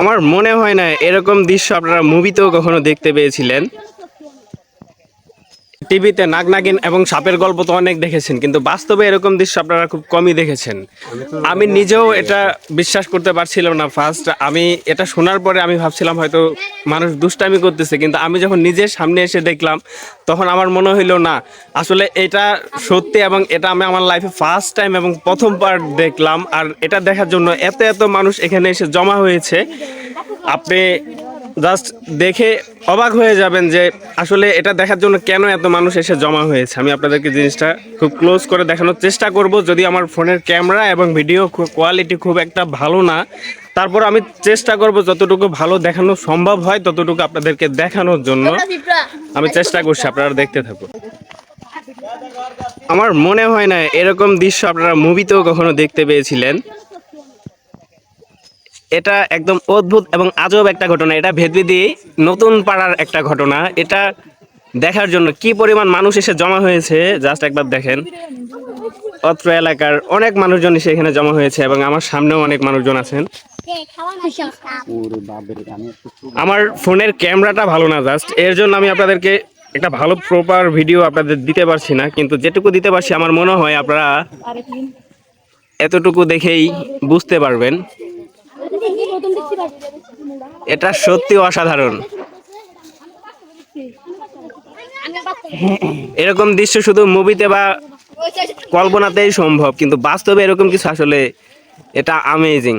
আমার মনে হয় না এরকম দৃশ্য আপনারা মুভিতেও কখনো দেখতে পেয়েছিলেন। টিভিতে নাগ নাগিন এবং সাপের গল্প তো অনেক দেখেছেন, কিন্তু বাস্তবে এরকম দৃশ্য আপনারা খুব কমই দেখেছেন। আমি নিজেও এটা বিশ্বাস করতে পারছিলাম না ফার্স্ট আমি এটা শোনার পরে আমি ভাবছিলাম হয়তো মানুষ দুষ্টামি করতেছে, কিন্তু আমি যখন নিজের সামনে এসে দেখলাম, তখন আমার মনে হইল না, আসলে এটা সত্যি এবং এটা আমি আমার লাইফে ফার্স্ট টাইম এবং প্রথমবার দেখলাম, আর এটা দেখার জন্য এত এত মানুষ এখানে এসে জমা হয়েছে। আপনি জাস্ট দেখে অবাক হয়ে যাবেন যে আসলে এটা দেখার জন্য কেন এত মানুষ এসে জমা হয়েছে। আমি আপনাদেরকে জিনিসটা খুব ক্লোজ করে দেখানোর চেষ্টা করব। যদি আমার ফোনের ক্যামেরা এবং ভিডিও কোয়ালিটি খুব একটা ভালো না তারপর আমি চেষ্টা করব যতটুকু ভালো দেখানো সম্ভব হয় ততটুকু আপনাদেরকে দেখানোর জন্য। আমি চেষ্টা করছি আপনারা দেখতে থাকুন। আমার মনে হয় না এরকম দৃশ্য আপনারা মুভিতেও কখনো দেখতে পেয়েছিলেন। এটা একদম অদ্ভুত এবং আজব একটা ঘটনা। এটা ভেদবিদি নতুন পাড়ার একটা ঘটনা। এটা দেখার জন্য কি পরিমাণ মানুষ এসে জমা হয়েছে জাস্ট একবার দেখেন। অত্র এলাকার অনেক মানুষজন এসে এখানে জমা হয়েছে এবং আমার সামনেও অনেক মানুষজন আছেন। আমার ফোনের ক্যামেরাটা ভালো না জাস্ট। এর জন্য আমি আপনাদেরকে একটা ভালো প্রপার ভিডিও আপনাদের দিতে পারছি না, কিন্তু যেটুকু দিতে পারছি, আমার মনে হয় আপনারা এতটুকু দেখেই বুঝতে পারবেন। এটা সত্যি অসাধারণ। এরকম দৃশ্য শুধু মুভিতে বা কল্পনাতেই সম্ভব, কিন্তু বাস্তবে এরকম কিছু আসলে এটা আমেজিং